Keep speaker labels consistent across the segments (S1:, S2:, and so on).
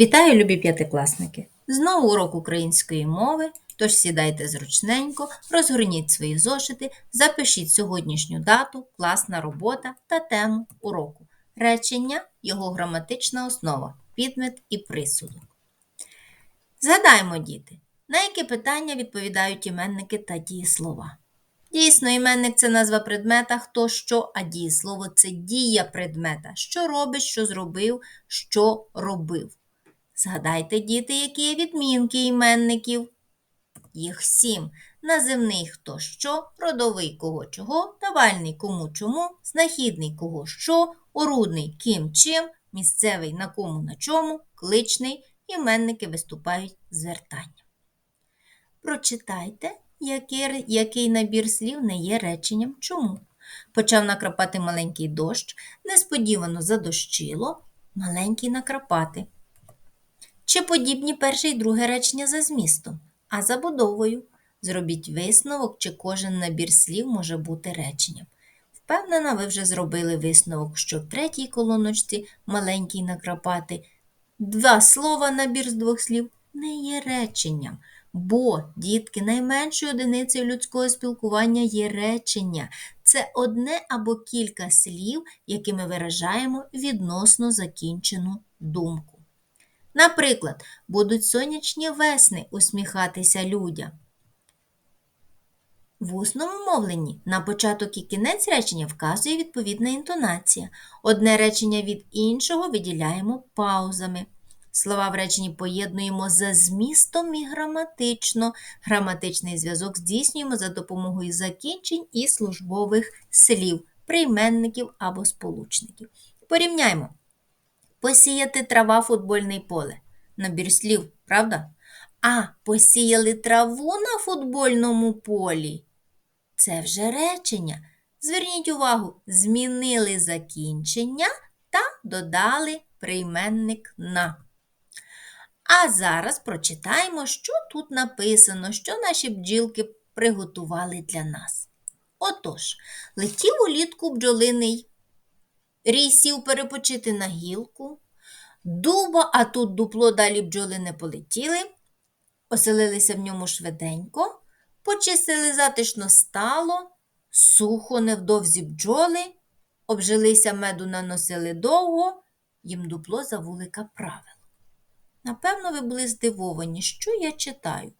S1: Вітаю, любі п'ятикласники! Знову урок української мови, тож сідайте зручненько, розгорніть свої зошити, запишіть сьогоднішню дату, класна робота та тему уроку. Речення, його граматична основа, підмет і присудок. Згадаймо, діти, на які питання відповідають іменники та дієслова. Дійсно, іменник це назва предмета, хто що, а дієслово це дія предмета, що робить, що зробив, що робив. Згадайте, діти, які є відмінки іменників. Їх сім. Називний хто що, родовий кого чого, давальний кому чому, знахідний кого що, орудний ким чим, місцевий на кому на чому, кличний, іменники виступають з звертанням. Прочитайте, який, який набір слів не є реченням чому. Почав накрапати маленький дощ, несподівано задощило, маленький накрапати. Чи подібні перше і друге речення за змістом, а забудовою. Зробіть висновок, чи кожен набір слів може бути реченням. Впевнена, ви вже зробили висновок, що в третій колоночці маленький накрапати два слова набір з двох слів не є реченням. Бо, дітки, найменшою одиницею людського спілкування є речення. Це одне або кілька слів, якими виражаємо відносно закінчену думку. Наприклад, будуть сонячні весни усміхатися людям. В усному мовленні на початок і кінець речення вказує відповідна інтонація. Одне речення від іншого виділяємо паузами. Слова в реченні поєднуємо за змістом і граматично. Граматичний зв'язок здійснюємо за допомогою закінчень і службових слів, прийменників або сполучників. Порівняймо. Посіяти трава футбольне поле. Набір слів, правда? А посіяли траву на футбольному полі. Це вже речення. Зверніть увагу, змінили закінчення та додали прийменник на. А зараз прочитаємо, що тут написано, що наші бджілки приготували для нас. Отож, летів улітку бджолиний Рій сів перепочити на гілку, дуба, а тут дупло далі бджоли не полетіли, оселилися в ньому швиденько, почистили затишно стало, сухо невдовзі бджоли, обжилися меду наносили довго, їм дупло за вулика правило. Напевно, ви були здивовані, що я читаю.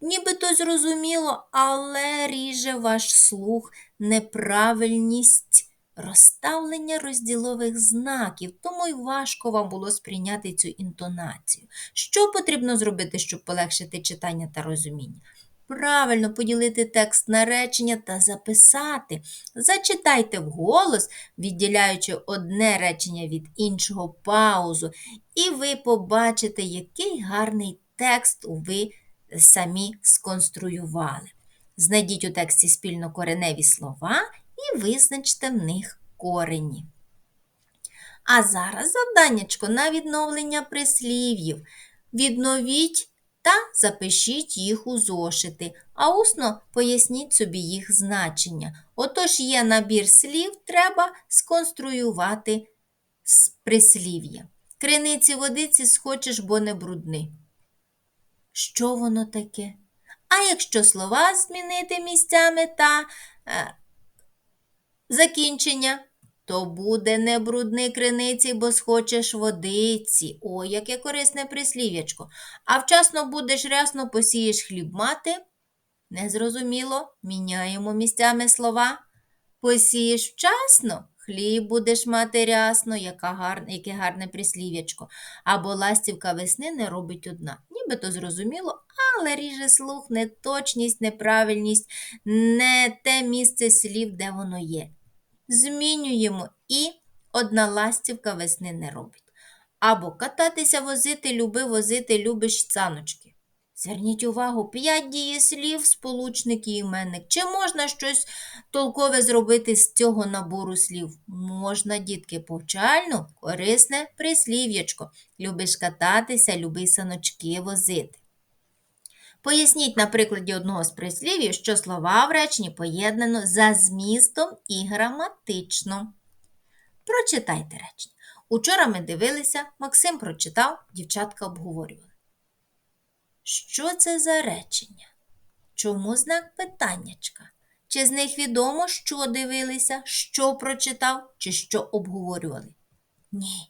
S1: Нібито зрозуміло, але ріже ваш слух неправильність розставлення розділових знаків, тому й важко вам було сприйняти цю інтонацію. Що потрібно зробити, щоб полегшити читання та розуміння? Правильно поділити текст на речення та записати. Зачитайте вголос, відділяючи одне речення від іншого паузу, і ви побачите, який гарний текст ви самі сконструювали. Знайдіть у тексті спільно кореневі слова і визначте в них корені. А зараз завданнячко на відновлення прислів'їв. Відновіть та запишіть їх у зошити, а усно поясніть собі їх значення. Отож є набір слів, треба сконструювати прислів'я. Криниці водиці схочеш, бо не брудни. Що воно таке? А якщо слова змінити місцями та е, закінчення, то буде не брудний криниці, бо схочеш водиці. Ой, яке корисне прислів'ячко. А вчасно будеш рясно посієш хліб мати. Незрозуміло, міняємо місцями слова. Посієш вчасно, хліб будеш мати рясно, яка гарне, яке гарне прислів'ячко. Або ластівка весни не робить одна. Нібито зрозуміло, але ріже слух, неточність, неправильність, не те місце слів, де воно є змінюємо і одна ластівка весни не робить. Або кататися возити, люби возити, любиш цаночки. Зверніть увагу, п'ять дієслів, сполучник і іменник. Чи можна щось толкове зробити з цього набору слів? Можна, дітки, повчально, корисне прислів'ячко. Любиш кататися, люби саночки возити. Поясніть на прикладі одного з прислів'їв, що слова в реченні поєднано за змістом і граматично. Прочитайте речення. Учора ми дивилися, Максим прочитав, дівчатка обговорювали. Що це за речення? Чому знак питаннячка? Чи з них відомо, що дивилися, що прочитав, чи що обговорювали? Ні.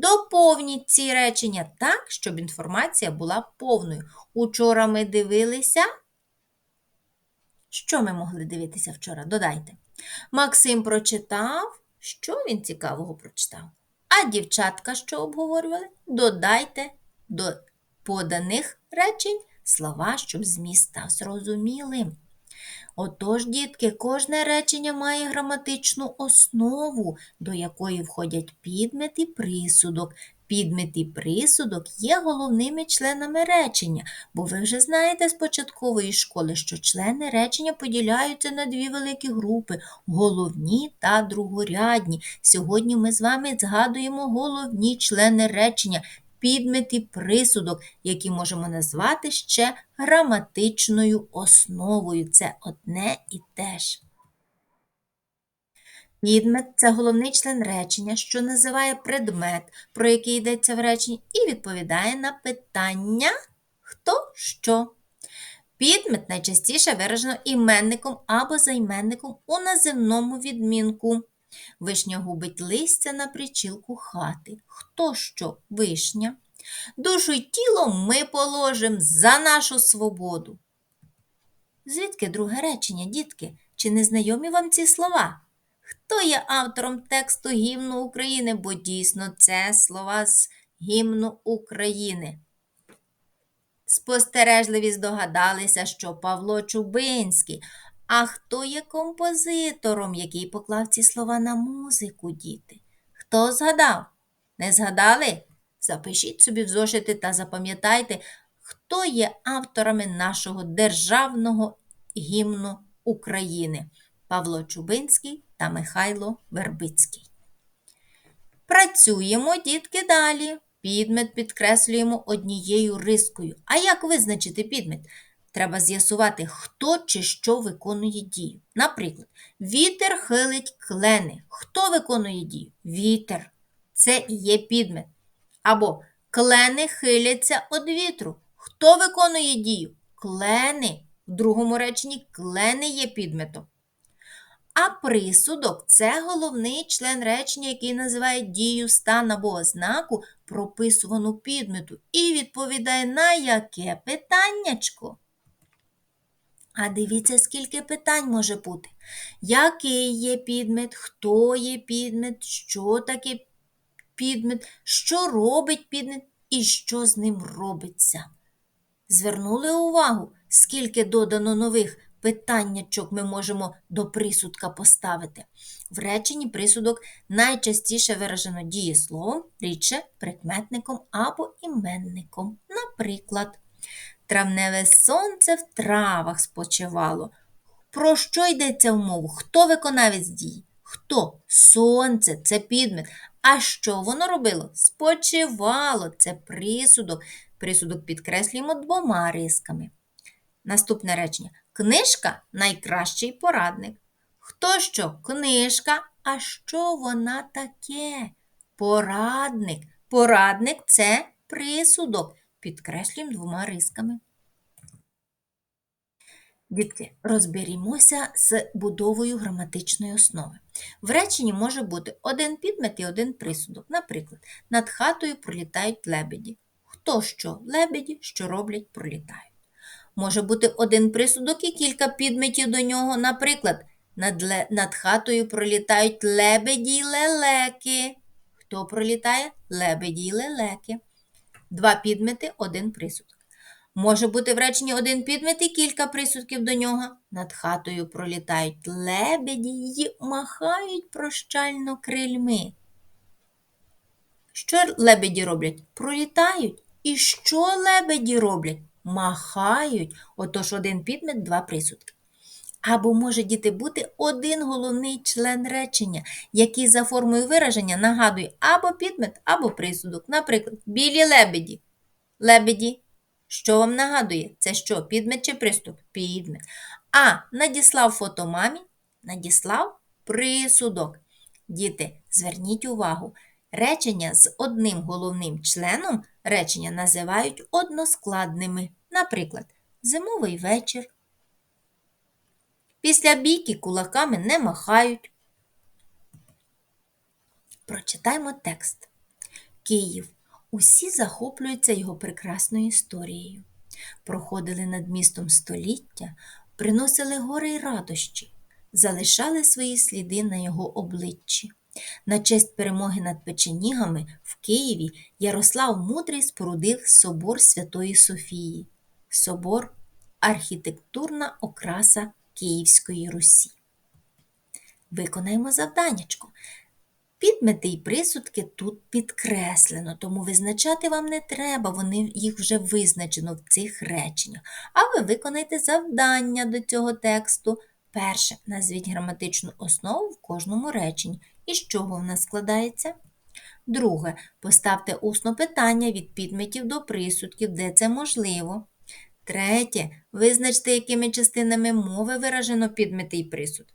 S1: Доповніть ці речення так, щоб інформація була повною. Учора ми дивилися. Що ми могли дивитися вчора? Додайте. Максим прочитав. Що він цікавого прочитав? А дівчатка, що обговорювали? Додайте до поданих речень слова, щоб зміст став зрозумілим. Отож, дітки, кожне речення має граматичну основу, до якої входять підмет і присудок. Підмет і присудок є головними членами речення, бо ви вже знаєте з початкової школи, що члени речення поділяються на дві великі групи головні та другорядні. Сьогодні ми з вами згадуємо головні члени речення, підмет і присудок, які можемо назвати ще граматичною основою. Це одне і те ж. Підмет це головний член речення, що називає предмет, про який йдеться в реченні, і відповідає на питання хто що. Підмет найчастіше виражено іменником або займенником у називному відмінку. Вишня губить листя на причілку хати. Хто що вишня? Душу й тіло ми положим за нашу свободу. Звідки друге речення, дітки? Чи не знайомі вам ці слова? Хто є автором тексту гімну України? Бо дійсно це слова з гімну України. Спостережливі здогадалися, що Павло Чубинський. А хто є композитором, який поклав ці слова на музику, діти? Хто згадав? Не згадали? Запишіть собі в зошити та запам'ятайте, хто є авторами нашого державного гімну України Павло Чубинський та Михайло Вербицький. Працюємо, дітки, далі. Підмет підкреслюємо однією рискою. А як визначити підмет? Треба з'ясувати, хто чи що виконує дію. Наприклад, вітер хилить клени. Хто виконує дію? Вітер. Це і є підмет. Або клени хиляться від вітру. Хто виконує дію? Клени. В другому реченні клени є підметом. А присудок це головний член речення, який називає дію стан або ознаку, прописувану підмету, і відповідає на яке питаннячко. А дивіться, скільки питань може бути. Який є підмет, хто є підмет, що таке підмет, що робить підмет і що з ним робиться. Звернули увагу, скільки додано нових питаннячок ми можемо до присудка поставити. В реченні присудок найчастіше виражено дієсловом, рідше прикметником або іменником. Наприклад, травневе сонце в травах спочивало. Про що йдеться в мову? Хто виконавець дії? Хто? Сонце це підмет. А що воно робило? Спочивало це присудок. Присудок підкреслюємо двома рисками. Наступне речення. Книжка найкращий порадник. Хто що? Книжка, а що вона таке? Порадник. Порадник це присудок. Підкреслюємо двома рисками. Дітки, розберімося з будовою граматичної основи. В реченні може бути один підмет і один присудок. Наприклад, над хатою пролітають лебеді. Хто що? Лебеді, що роблять, пролітають. Може бути один присудок і кілька підметів до нього. Наприклад, над, ле... над хатою пролітають лебеді й лелеки. Хто пролітає? Лебеді й лелеки. Два підмети, один присудок. Може бути в реченні один підмет і кілька присудків до нього. Над хатою пролітають лебеді й махають прощально крильми. Що лебеді роблять? Пролітають. І що лебеді роблять? Махають. Отож один підмет, два присудки. Або може діти бути один головний член речення, який за формою вираження нагадує або підмет, або присудок. Наприклад, білі лебеді. Лебеді. Що вам нагадує? Це що, підмет чи приступ? Підмет. А надіслав фото мамі, надіслав присудок. Діти, зверніть увагу, Речення з одним головним членом речення називають односкладними. Наприклад, зимовий вечір. Після бійки кулаками не махають. Прочитаймо текст. Київ. Усі захоплюються його прекрасною історією. Проходили над містом століття, приносили гори й радощі, залишали свої сліди на його обличчі. На честь перемоги над печенігами в Києві Ярослав Мудрий спорудив собор Святої Софії. Собор архітектурна окраса Київської Русі. Виконаємо завданнячко. Підмети й присудки тут підкреслено, тому визначати вам не треба, вони їх вже визначено в цих реченнях. А ви виконайте завдання до цього тексту. Перше, назвіть граматичну основу в кожному реченні. Із чого вона складається? Друге, поставте усно питання від підметів до присудків, де це можливо. Третє, визначте, якими частинами мови виражено підмети і присудки.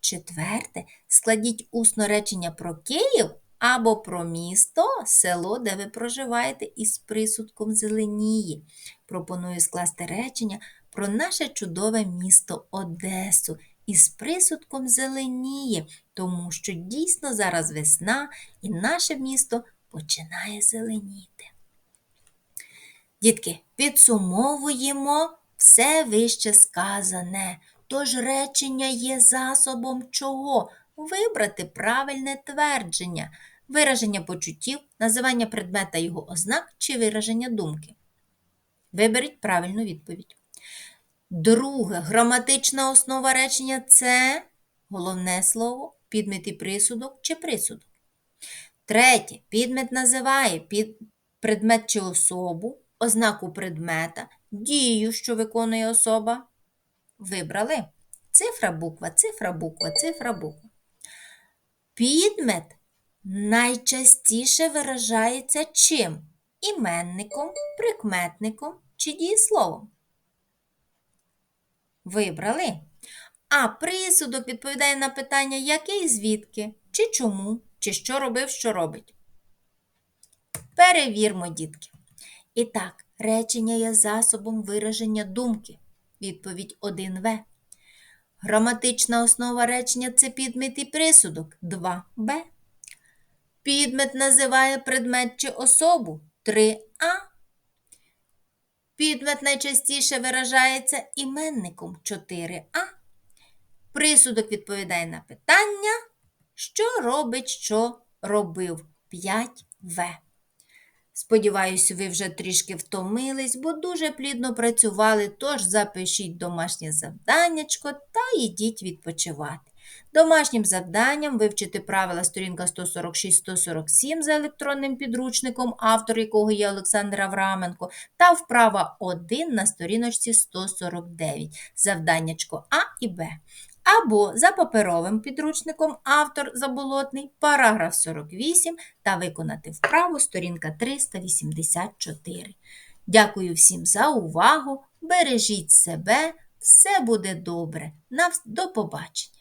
S1: Четверте, складіть усно речення про Київ або про місто, село, де ви проживаєте, із присудком зеленіє. Пропоную скласти речення про наше чудове місто Одесу із присудком зеленіє, тому що дійсно зараз весна і наше місто починає зеленіти. Дітки, підсумовуємо все вище сказане. Тож речення є засобом чого? Вибрати правильне твердження, вираження почуттів, називання предмета його ознак чи вираження думки. Виберіть правильну відповідь. Друге, граматична основа речення це головне слово, підмет і присудок чи присудок. Третє, підмет називає під предмет чи особу, ознаку предмета, дію, що виконує особа. Вибрали цифра, буква, цифра, буква, цифра, буква. Підмет найчастіше виражається чим? Іменником, прикметником чи дієсловом. Вибрали. А присудок відповідає на питання який звідки, чи чому, чи що робив, що робить. Перевірмо, дітки. І так, речення є засобом вираження думки. Відповідь 1В. Граматична основа речення це підмет і присудок 2Б. Підмет називає предмет чи особу 3А. Підмет найчастіше виражається іменником 4А. Присудок відповідає на питання, що робить, що робив 5В. Сподіваюсь, ви вже трішки втомились, бо дуже плідно працювали, тож запишіть домашнє завданнячко та йдіть відпочивати. Домашнім завданням вивчити правила сторінка 146-147 за електронним підручником, автор якого є Олександр Авраменко, та вправа 1 на сторіночці 149, завданнячко А і Б. Або за паперовим підручником автор заболотний, параграф 48 та виконати вправу сторінка 384. Дякую всім за увагу. Бережіть себе, все буде добре. До побачення!